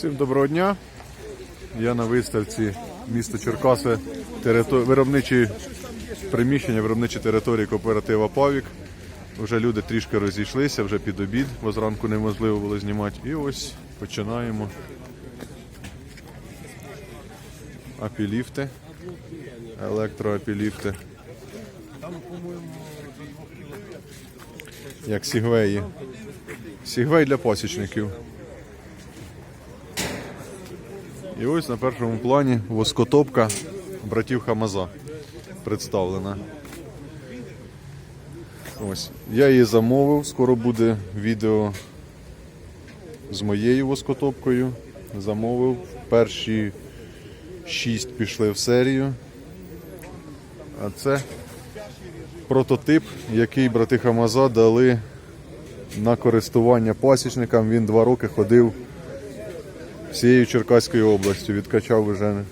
Всім доброго дня. Я на виставці міста Черкаси, територ... виробничі приміщення, виробничі території кооператива Павік. Вже люди трішки розійшлися, вже під обід, бо зранку неможливо було знімати. І ось починаємо. Апіліфти, електроапіліфти. Як сігвеї. Сігвей для пасічників. І ось на першому плані воскотопка братів Хамаза представлена. Ось. Я її замовив, скоро буде відео з моєю воскотопкою. Замовив. Перші шість пішли в серію. А це прототип, який брати Хамаза дали на користування пасічникам. Він два роки ходив всією Черкаською областю. Відкачав вже е,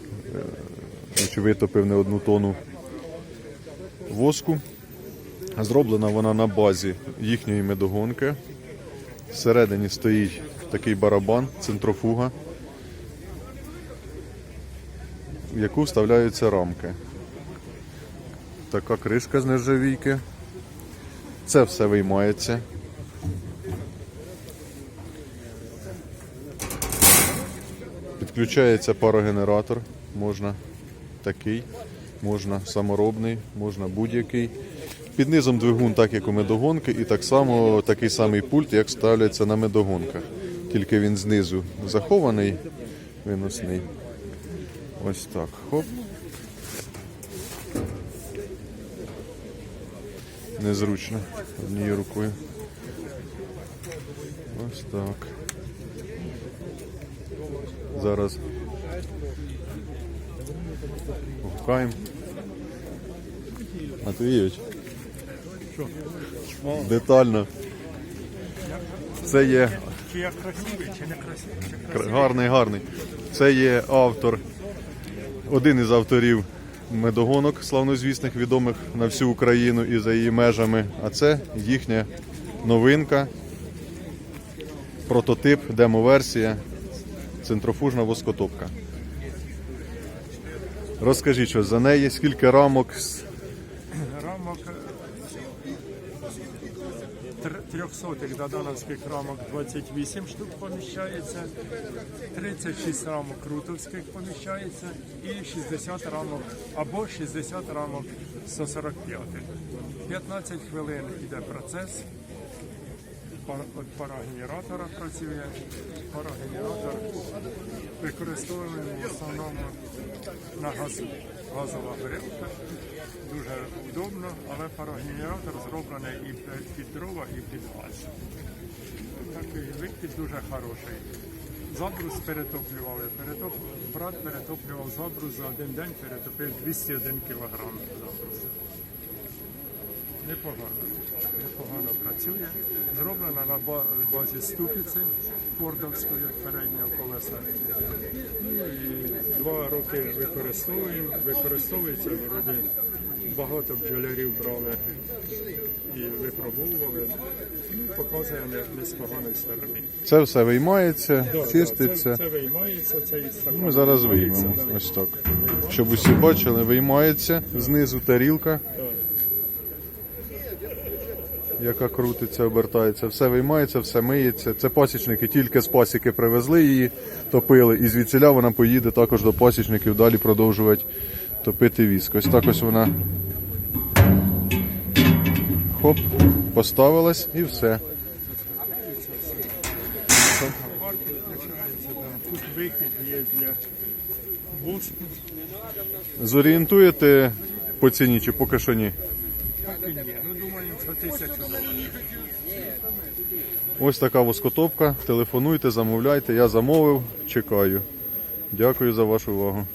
чи витопив не одну тонну воску. Зроблена вона на базі їхньої медогонки. Всередині стоїть такий барабан, центрофуга, в яку вставляються рамки. Така кришка з нержавійки. Це все виймається. Підключається парогенератор, можна такий, можна саморобний, можна будь-який. Під низом двигун, так як у медогонки, і так само такий самий пульт, як ставляться на медогонках. Тільки він знизу захований, виносний. Ось так. Хоп. Незручно однією рукою. Ось так. Зараз гукаємо. Матвійович. Детально. Це є Чи я красивий, чи не красивий? Гарний, гарний. Це є автор, один із авторів медогонок славнозвісних, відомих на всю Україну і за її межами. А це їхня новинка, прототип, демо-версія, центрофужна воскотопка. Розкажіть щось за неї, скільки рамок, рамок тр- трьохсотих додановських рамок 28 штук поміщається, 36 рамок крутовських поміщається і 60 рамок або 60 рамок 145. 15 хвилин йде процес. Пар- От парогенератора працює. Парогенератор використовуємо в основному на газ, газова горілка. Дуже удобно, але парогенератор зроблений і під- дрова, і під газ. Такий викид дуже хороший. Забрус перетоплювали. Перетоп... Брат перетоплював забрус за один день, перетопив 201 кг забрусу. Непогано. Непогано працює. Зроблена на базі ступиці фордовської переднього колеса. Ну, і два роки використовуємо. Використовується вроді багато бджолярів брали і випробовували. Ну, показує не, не з поганої сторони. це все виймається, Да, чиститься. Це, це виймається, це із стакану Ми зараз виймемо. Ось так. Щоб усі бачили, виймається знизу тарілка, яка крутиться, обертається. Все виймається, все миється. Це пасічники, тільки з пасіки привезли її, топили, і звідсіля вона поїде також до пасічників далі продовжувати топити віск. Ось так ось вона. Хоп, поставилась і все. Тут вихід є для воску. Зорієнтуєте по ціні чи поки що ні? Ось така воскотопка. Телефонуйте, замовляйте. Я замовив, чекаю. Дякую за вашу увагу.